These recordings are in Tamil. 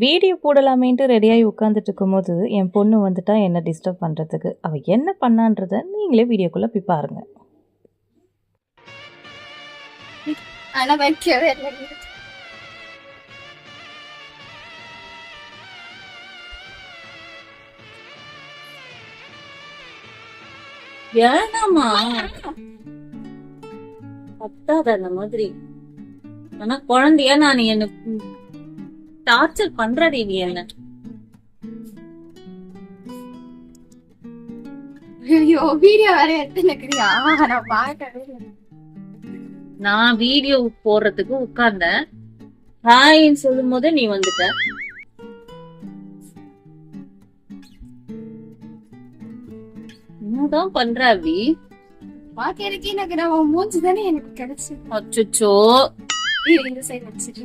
வீடியோ போடலாமேன்ட்டு ரெடியாகி உட்காந்துட்டு இருக்கும்போது என் பொண்ணு வந்துட்டா என்ன டிஸ்டர்ப் பண்ணுறதுக்கு அவள் என்ன பண்ணான்றதை நீங்களே வீடியோக்குள்ளே போய் பாருங்க. ஆனா வைக்கவே வேணாமா பத்தாத அந்த மாதிரி. ஆனா குழந்தையா நான் என்ன டார்ச்சர் பண்றடி நீ என்ன? ஐயோ வீடியோ வேற எடுத்து நிக்கிறியா? நான் பார்க்கவே நான் வீடியோ போடுறதுக்கு உட்கார்ந்தேன். ஹாய்ன்னு சொல்லும் போது நீ வந்துட்ட. என்னதான் பண்ற அபி? பாக்கிறதுக்கே எனக்கு நான் மூஞ்சி தானே எனக்கு கிடைச்சு அச்சோ இந்த சைடு வச்சிட்டு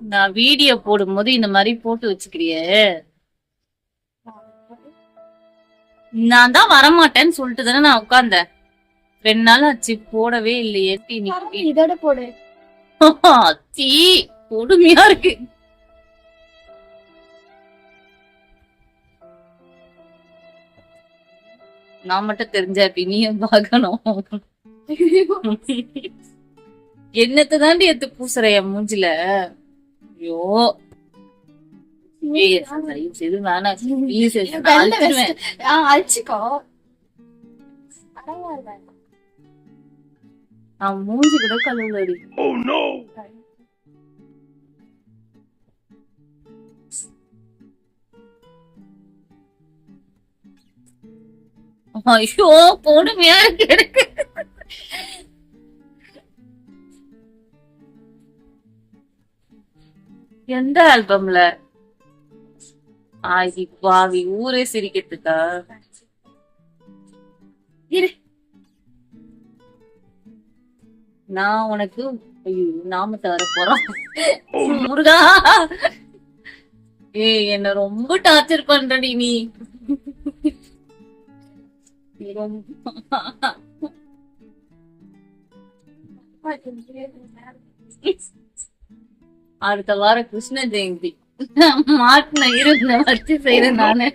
நான் வீடியோ போடும்போது இந்த மாதிரி போட்டு வச்சுக்கிறியே. நான் தான் வரமாட்டேன்னு சொல்லிட்டு தானே நான் உட்கார்ந்தேன். ரெண்டு நாள் ஆச்சு போடவே இல்லையே. இதோட போடு. தீ கொடுமையா இருக்கு. நான் மட்டும் தெரிஞ்ச நீயும் பார்க்கணும். என்னத்த தாண்டி எடுத்து பூசுற என் மூஞ்சில? ஐயோ. செய்து வேணாம். அழிச்சுக்கோ. நான் மூஞ்சி கூட கழுவுலடி. ஐயோ கொடுமையா இருக்கு எந்த ஆல்பம்ல? ஆகி பாவி ஊரே சிரிக்கிறதுக்கா? இரு. நான் உனக்கு ஐயோ நாமத்தை வர போறோம். முருகா. ஏய் என்ன ரொம்ப டார்ச்சர் பண்றடி நீ நீ. ரொம்ப- அடுத்த வாரம் கிருஷ்ண ஜெயந்தி. மாட்டின இருந்த வச்சு செய்யறேன் நானு.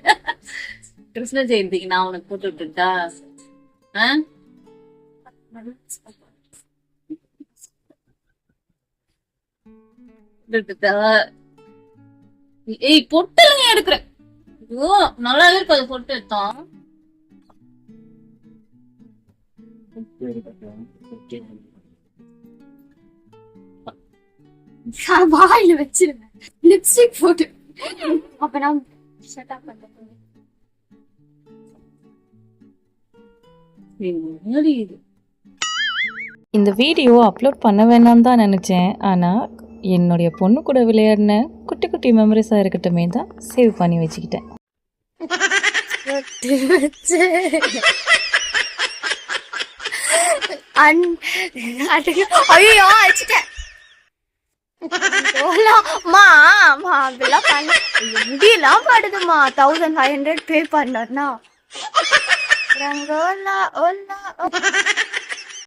கிருஷ்ண ஜெயந்திக்கு நான் உனக்கு போட்டு விட்டுட்டா? ஏய் பொட்டலுங்க எடுக்கிறேன் ஐயோ நல்லாவே இருக்கு அது பொட்டு. எடுத்தோம் நான் வாயில வச்சிருவேன் லிப்ஸ்டிக் போட்டு. அப்ப நான் ஷட் அப் பண்ண இந்த வீடியோ அப்லோட் பண்ண வேணாம்னு தான் நினச்சேன். ஆனால் என்னுடைய பொண்ணு கூட விளையாடின குட்டி குட்டி மெமரிஸாக இருக்கட்டுமே தான் சேவ் பண்ணி வச்சுக்கிட்டேன். வச்சு ஐயோ அடிச்சிட்டேன். மா மா அப்படிலாம் பண்ண. முடியலாம் பாடுதுமா தௌசண்ட் ஃபைவ் ஹண்ட்ரட் பே பண்ணா ரங்கோலா ஓலா